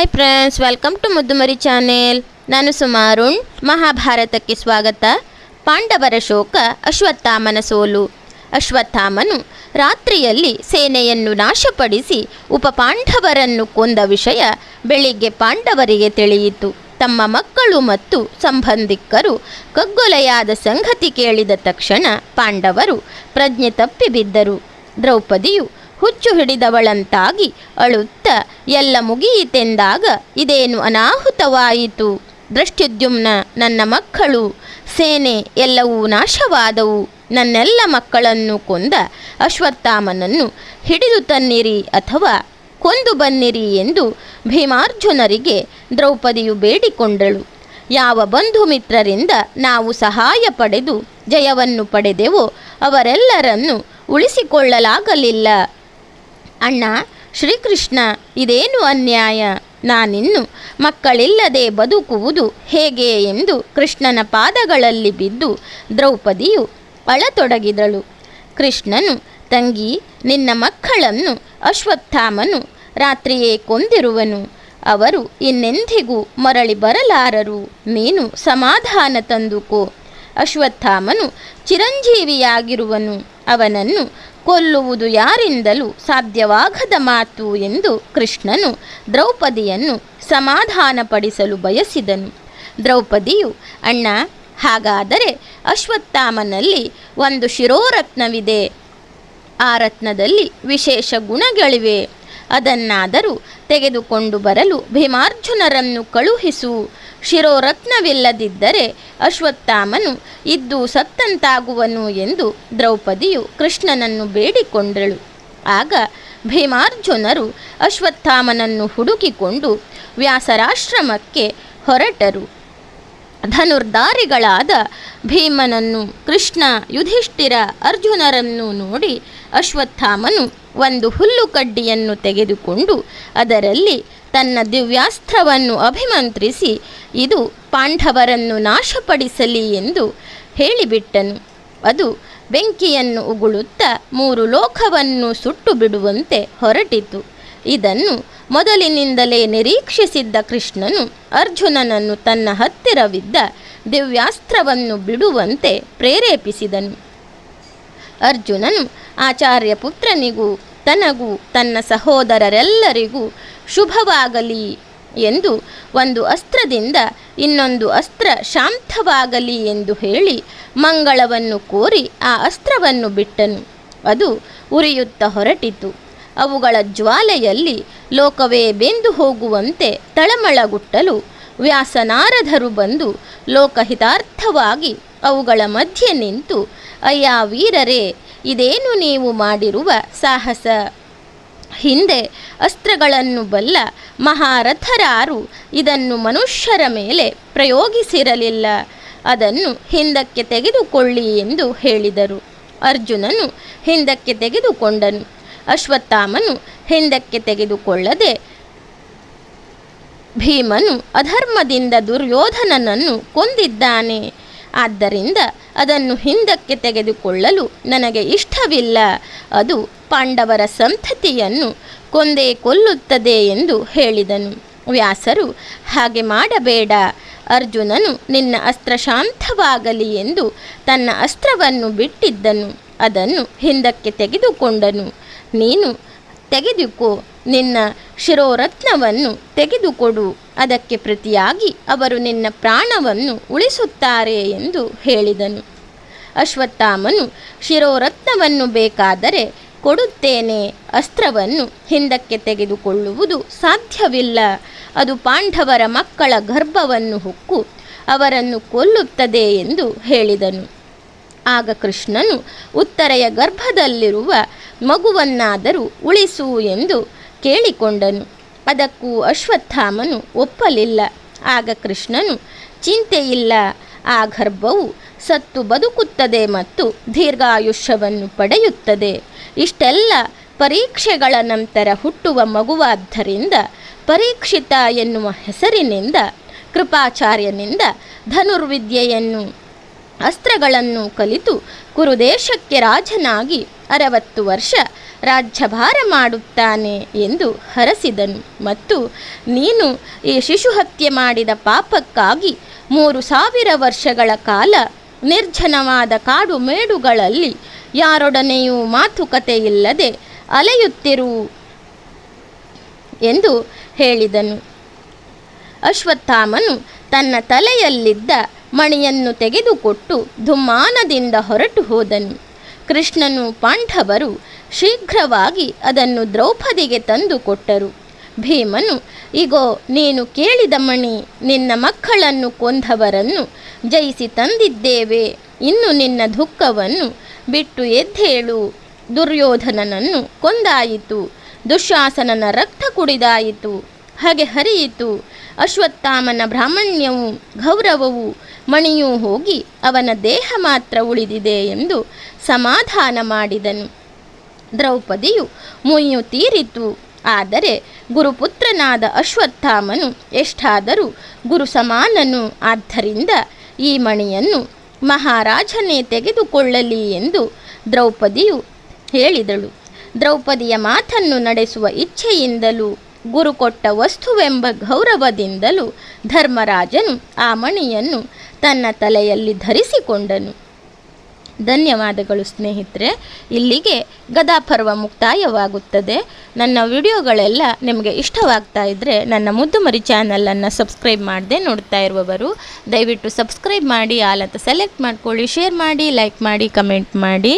Hi friends welcome to Muddumari channel ನಾನು ಸುಮಾರುಣ್ ಮಹಾಭಾರತಕ್ಕೆ ಸ್ವಾಗತ. ಪಾಂಡವರ ಶೋಕ, ಅಶ್ವತ್ಥಾಮನ ಸೋಲು. ಅಶ್ವತ್ಥಾಮನು ರಾತ್ರಿಯಲ್ಲಿ ಸೇನೆಯನ್ನು ನಾಶಪಡಿಸಿ ಉಪಪಾಂಡವರನ್ನು ಕೊಂದ ವಿಷಯ ಬೆಳಿಗ್ಗೆ ಪಾಂಡವರಿಗೆ ತಿಳಿಯಿತು. ತಮ್ಮ ಮಕ್ಕಳು ಮತ್ತು ಸಂಬಂಧಿಕರು ಕಗ್ಗೊಲೆಯಾದ ಸಂಗತಿ ಕೇಳಿದ ತಕ್ಷಣ ಪಾಂಡವರು ಪ್ರಜ್ಞೆ ತಪ್ಪಿ ಬಿದ್ದರು ದ್ರೌಪದಿಯು ಹುಚ್ಚು ಹಿಡಿದವಳಂತಾಗಿ ಅಳುತ್ತ ಎಲ್ಲ ಮುಗಿಯಿತೆಂದಾಗ ಇದೇನು ಅನಾಹುತವಾಯಿತು? ದೃಷ್ಟ್ಯುದ್ಯುಮ್ನ ನನ್ನ ಮಕ್ಕಳು, ಸೇನೆ ಎಲ್ಲವೂ ನಾಶವಾದವು. ನನ್ನೆಲ್ಲ ಮಕ್ಕಳನ್ನು ಕೊಂದ ಅಶ್ವತ್ಥಾಮನನ್ನು ಹಿಡಿದು ತನ್ನಿರಿ ಅಥವಾ ಕೊಂದು ಬನ್ನಿರಿ ಎಂದು ಭೀಮಾರ್ಜುನರಿಗೆ ದ್ರೌಪದಿಯು ಬೇಡಿಕೊಂಡಳು. ಯಾವ ಬಂಧು ಮಿತ್ರರಿಂದ ನಾವು ಸಹಾಯ ಪಡೆದು ಜಯವನ್ನು ಪಡೆದೆವೋ ಅವರೆಲ್ಲರನ್ನು ಉಳಿಸಿಕೊಳ್ಳಲಾಗಲಿಲ್ಲ. ಅಣ್ಣ, ಶ್ರೀಕೃಷ್ಣ, ಇದೇನು ಅನ್ಯಾಯ? ನಾನಿನ್ನು ಮಕ್ಕಳಿಲ್ಲದೆ ಬದುಕುವುದು ಹೇಗೆ ಎಂದು ಕೃಷ್ಣನ ಪಾದಗಳಲ್ಲಿ ಬಿದ್ದು ದ್ರೌಪದಿಯು ಅಳತೊಡಗಿದಳು. ಕೃಷ್ಣನು, ತಂಗಿ, ನಿನ್ನ ಮಕ್ಕಳನ್ನು ಅಶ್ವತ್ಥಾಮನು ರಾತ್ರಿಯೇ ಕೊಂದಿರುವನು. ಅವರು ಇನ್ನೆಂದಿಗೂ ಮರಳಿ ಬರಲಾರರು. ನೀನು ಸಮಾಧಾನ ತಂದುಕೋ. ಅಶ್ವತ್ಥಾಮನು ಚಿರಂಜೀವಿಯಾಗಿರುವನು. ಅವನನ್ನು ಕೊಲ್ಲುವುದು ಯಾರಿಂದಲೂ ಸಾಧ್ಯವಾಗದ ಮಾತು ಎಂದು ಕೃಷ್ಣನು ದ್ರೌಪದಿಯನ್ನು ಸಮಾಧಾನಪಡಿಸಲು ಬಯಸಿದನು. ದ್ರೌಪದಿಯು, ಅಣ್ಣ, ಹಾಗಾದರೆ ಅಶ್ವತ್ಥಾಮನಲ್ಲಿ ಒಂದು ಶಿರೋರತ್ನವಿದೆ. ಆ ರತ್ನದಲ್ಲಿ ವಿಶೇಷ ಗುಣಗಳಿವೆ. ಅದನ್ನಾದರೂ ತೆಗೆದುಕೊಂಡು ಬರಲು ಭೀಮಾರ್ಜುನರನ್ನು ಕಳುಹಿಸು. ಶಿರೋರತ್ನವಿಲ್ಲದಿದ್ದರೆ ಅಶ್ವತ್ಥಾಮನು ಇದ್ದು ಸತ್ತಂತಾಗುವನು ಎಂದು ದ್ರೌಪದಿಯು ಕೃಷ್ಣನನ್ನು ಬೇಡಿಕೊಂಡಳು. ಆಗ ಭೀಮಾರ್ಜುನರು ಅಶ್ವತ್ಥಾಮನನ್ನು ಹುಡುಕಿಕೊಂಡು ವ್ಯಾಸರಾಶ್ರಮಕ್ಕೆ ಹೊರಟರು. ಧನುರ್ಧಾರಿಗಳಾದ ಭೀಮನನ್ನು ಕೃಷ್ಣ ಯುಧಿಷ್ಠಿರ ಅರ್ಜುನರನ್ನು ನೋಡಿ ಅಶ್ವತ್ಥಾಮನು ಒಂದು ಹುಲ್ಲು ಕಡ್ಡಿಯನ್ನು ತೆಗೆದುಕೊಂಡು ಅದರಲ್ಲಿ ತನ್ನ ದಿವ್ಯಾಸ್ತ್ರವನ್ನು ಅಭಿಮಂತ್ರಿಸಿ, ಇದು ಪಾಂಡವರನ್ನು ನಾಶಪಡಿಸಲಿ ಎಂದು ಹೇಳಿಬಿಟ್ಟನು. ಅದು ಬೆಂಕಿಯನ್ನು ಉಗುಳುತ್ತಾ ಮೂರು ಲೋಕವನ್ನು ಸುಟ್ಟು ಬಿಡುವಂತೆ ಹೊರಟಿತು. ಇದನ್ನು ಮೊದಲಿನಿಂದಲೇ ನಿರೀಕ್ಷಿಸಿದ್ದ ಕೃಷ್ಣನು ಅರ್ಜುನನನ್ನು ತನ್ನ ಹತ್ತಿರವಿದ್ದ ದಿವ್ಯಾಸ್ತ್ರವನ್ನು ಬಿಡುವಂತೆ ಪ್ರೇರೇಪಿಸಿದನು. ಅರ್ಜುನನು ಆಚಾರ್ಯ ಪುತ್ರನಿಗೂ, ತನಗೂ, ತನ್ನ ಸಹೋದರರೆಲ್ಲರಿಗೂ ಶುಭವಾಗಲಿ ಎಂದು ಒಂದು ಅಸ್ತ್ರದಿಂದ ಇನ್ನೊಂದು ಅಸ್ತ್ರ ಶಾಂತವಾಗಲಿ ಎಂದು ಹೇಳಿ ಮಂಗಳವನ್ನು ಕೋರಿ ಆ ಅಸ್ತ್ರವನ್ನು ಬಿಟ್ಟನು. ಅದು ಉರಿಯುತ್ತ ಹೊರಟಿತು. ಅವುಗಳ ಜ್ವಾಲೆಯಲ್ಲಿ ಲೋಕವೇ ಬೆಂದು ಹೋಗುವಂತೆ ತಳಮಳಗುಟ್ಟಲು ವ್ಯಾಸನಾರದರು ಬಂದು ಲೋಕಹಿತಾರ್ಥವಾಗಿ ಅವುಗಳ ಮಧ್ಯೆ ನಿಂತು, ಅಯ್ಯ ವೀರರೇ, ಇದೇನು ನೀವು ಮಾಡಿರುವ ಸಾಹಸ? ಹಿಂದೆ ಅಸ್ತ್ರಗಳನ್ನು ಬಲ್ಲ ಮಹಾರಥರಾರು ಇದನ್ನು ಮನುಷ್ಯರ ಮೇಲೆ ಪ್ರಯೋಗಿಸಿರಲಿಲ್ಲ. ಅದನ್ನು ಹಿಂದಕ್ಕೆ ತೆಗೆದುಕೊಳ್ಳಿ ಎಂದು ಹೇಳಿದರು. ಅರ್ಜುನನು ಹಿಂದಕ್ಕೆ ತೆಗೆದುಕೊಂಡನು. ಅಶ್ವತ್ಥಾಮನು ಹಿಂದಕ್ಕೆ ತೆಗೆದುಕೊಳ್ಳದೆ ಭೀಮನು ಅಧರ್ಮದಿಂದ ದುರ್ಯೋಧನನನ್ನು ಕೊಂದಿದ್ದಾನೆ. ಆದ್ದರಿಂದ ಅದನ್ನು ಹಿಂದಕ್ಕೆ ತೆಗೆದುಕೊಳ್ಳಲು ನನಗೆ ಇಷ್ಟವಿಲ್ಲ. ಅದು ಪಾಂಡವರ ಸಂತತಿಯನ್ನು ಕೊಂದೇ ಕೊಲ್ಲುತ್ತದೆ ಎಂದು ಹೇಳಿದನು. ವ್ಯಾಸರು, ಹಾಗೆ ಮಾಡಬೇಡ. ಅರ್ಜುನನು ನಿನ್ನ ಅಸ್ತ್ರ ಶಾಂತವಾಗಲಿ ಎಂದು ತನ್ನ ಅಸ್ತ್ರವನ್ನು ಬಿಟ್ಟಿದ್ದನು. ಅದನ್ನು ಹಿಂದಕ್ಕೆ ತೆಗೆದುಕೊಂಡನು. ನೀನು ತೆಗೆದುಕೋ. ನಿನ್ನ ಶಿರೋರತ್ನವನ್ನು ತೆಗೆದುಕೊಡು. ಅದಕ್ಕೆ ಪ್ರತಿಯಾಗಿ ಅವರು ನಿನ್ನ ಪ್ರಾಣವನ್ನು ಉಳಿಸುತ್ತಾರೆ ಎಂದು ಹೇಳಿದನು. ಅಶ್ವತ್ಥಾಮನು ಶಿರೋರತ್ನವನ್ನು ಬೇಕಾದರೆ ಕೊಡುತ್ತೇನೆ. ಅಸ್ತ್ರವನ್ನು ಹಿಂದಕ್ಕೆ ತೆಗೆದುಕೊಳ್ಳುವುದು ಸಾಧ್ಯವಿಲ್ಲ. ಅದು ಪಾಂಡವರ ಮಕ್ಕಳ ಗರ್ಭವನ್ನು ಹೊಕ್ಕು ಅವರನ್ನು ಕೊಲ್ಲುತ್ತದೆ ಎಂದು ಹೇಳಿದನು. ಆಗ ಕೃಷ್ಣನು ಉತ್ತರೆಯ ಗರ್ಭದಲ್ಲಿರುವ ಮಗುವನ್ನಾದರೂ ಉಳಿಸು ಎಂದು ಕೇಳಿಕೊಂಡನು. ಅದಕ್ಕೂ ಅಶ್ವತ್ಥಾಮನು ಒಪ್ಪಲಿಲ್ಲ. ಆಗ ಕೃಷ್ಣನು ಚಿಂತೆಯಿಲ್ಲ ಆ ಗರ್ಭವು ಸತ್ತು ಬದುಕುತ್ತದೆ ಮತ್ತು ದೀರ್ಘಾಯುಷ್ಯವನ್ನು ಪಡೆಯುತ್ತದೆ. ಇಷ್ಟೆಲ್ಲ ಪರೀಕ್ಷೆಗಳ ನಂತರ ಹುಟ್ಟುವ ಮಗುವಾದ್ದರಿಂದ ಪರೀಕ್ಷಿತ ಎನ್ನುವ ಹೆಸರಿನಿಂದ, ಕೃಪಾಚಾರ್ಯನಿಂದ ಧನುರ್ವಿದ್ಯೆಯನ್ನು, ಅಸ್ತ್ರಗಳನ್ನು ಕಲಿತು ಕುರುದೇಶಕ್ಕೆ ರಾಜನಾಗಿ ಅರವತ್ತು ವರ್ಷ ರಾಜ್ಯಭಾರ ಮಾಡುತ್ತಾನೆ ಎಂದು ಹರಸಿದನು. ಮತ್ತು ನೀನು ಈ ಶಿಶು ಹತ್ಯೆ ಮಾಡಿದ ಪಾಪಕ್ಕಾಗಿ ಮೂರು ಸಾವಿರ ವರ್ಷಗಳ ಕಾಲ ನಿರ್ಜನವಾದ ಕಾಡು ಮೇಡುಗಳಲ್ಲಿ ಯಾರೊಡನೆಯೂ ಮಾತುಕತೆ ಇಲ್ಲದೆ ಅಲೆಯುತ್ತಿರು ಎಂದು ಹೇಳಿದನು. ಅಶ್ವತ್ಥಾಮನು ತನ್ನ ತಲೆಯಲ್ಲಿದ್ದ ಮಣಿಯನ್ನು ತೆಗೆದುಕೊಟ್ಟು ಧುಮ್ಮಾನದಿಂದ ಹೊರಟು ಹೋದನು. ಕೃಷ್ಣನು ಪಾಂಡವರು ಶೀಘ್ರವಾಗಿ ಅದನ್ನು ದ್ರೌಪದಿಗೆ ತಂದು ಕೊಟ್ಟರು. ಭೀಮನು, ಇಗೋ, ನೀನು ಕೇಳಿದ ಮಣಿ, ನಿನ್ನ ಮಕ್ಕಳನ್ನು ಕೊಂದವರನ್ನು ಜಯಿಸಿ ತಂದಿದ್ದೇವೆ. ಇನ್ನು ನಿನ್ನ ದುಃಖವನ್ನು ಬಿಟ್ಟು ಎದ್ದೇಳು. ದುರ್ಯೋಧನನನ್ನು ಕೊಂದಾಯಿತು. ದುಶಾಸನನ ರಕ್ತ ಕುಡಿದಾಯಿತು. ಹಾಗೆ ಹರಿಯಿತು. ಅಶ್ವತ್ಥಾಮನ ಬ್ರಾಹ್ಮಣ್ಯವು, ಗೌರವವು ಮಣಿಯೂ ಹೋಗಿ ಅವನ ದೇಹ ಮಾತ್ರ ಉಳಿದಿದೆ ಎಂದು ಸಮಾಧಾನ ಮಾಡಿದನು. ದ್ರೌಪದಿಯು ಮುಯ್ಯು ತೀರಿತು. ಆದರೆ ಗುರುಪುತ್ರನಾದ ಅಶ್ವತ್ಥಾಮನು ಎಷ್ಟಾದರೂ ಗುರು ಸಮಾನನು ಆದ್ದರಿಂದ ಈ ಮಣಿಯನ್ನು ಮಹಾರಾಜನೇ ತೆಗೆದುಕೊಳ್ಳಲಿ ಎಂದು ದ್ರೌಪದಿಯು ಹೇಳಿದಳು. ದ್ರೌಪದಿಯ ಮಾತನ್ನು ನಡೆಸುವ ಇಚ್ಛೆಯಿಂದಲೂ ಗುರು ಕೊಟ್ಟ ವಸ್ತುವೆಂಬ ಗೌರವದಿಂದಲೂ ಧರ್ಮರಾಜನು ಆ ಮಣಿಯನ್ನು ತನ್ನ ತಲೆಯಲ್ಲಿ ಧರಿಸಿಕೊಂಡನು. ಧನ್ಯವಾದಗಳು ಸ್ನೇಹಿತರೆ, ಇಲ್ಲಿಗೆ ಗದಾಪರ್ವ ಮುಕ್ತಾಯವಾಗುತ್ತದೆ. ನನ್ನ ವಿಡಿಯೋಗಳೆಲ್ಲ ನಿಮಗೆ ಇಷ್ಟವಾಗ್ತಾ ಇದ್ದರೆ ನನ್ನ ಮುದ್ದುಮರಿ ಚಾನಲನ್ನು ಸಬ್ಸ್ಕ್ರೈಬ್ ಮಾಡದೆ ನೋಡ್ತಾ ಇರುವವರು, ದಯವಿಟ್ಟು ಸಬ್ಸ್ಕ್ರೈಬ್ ಮಾಡಿ, ಆಲ್ ಅಂತ ಸೆಲೆಕ್ಟ್ ಮಾಡ್ಕೊಳ್ಳಿ, ಶೇರ್ ಮಾಡಿ, ಲೈಕ್ ಮಾಡಿ, ಕಮೆಂಟ್ ಮಾಡಿ.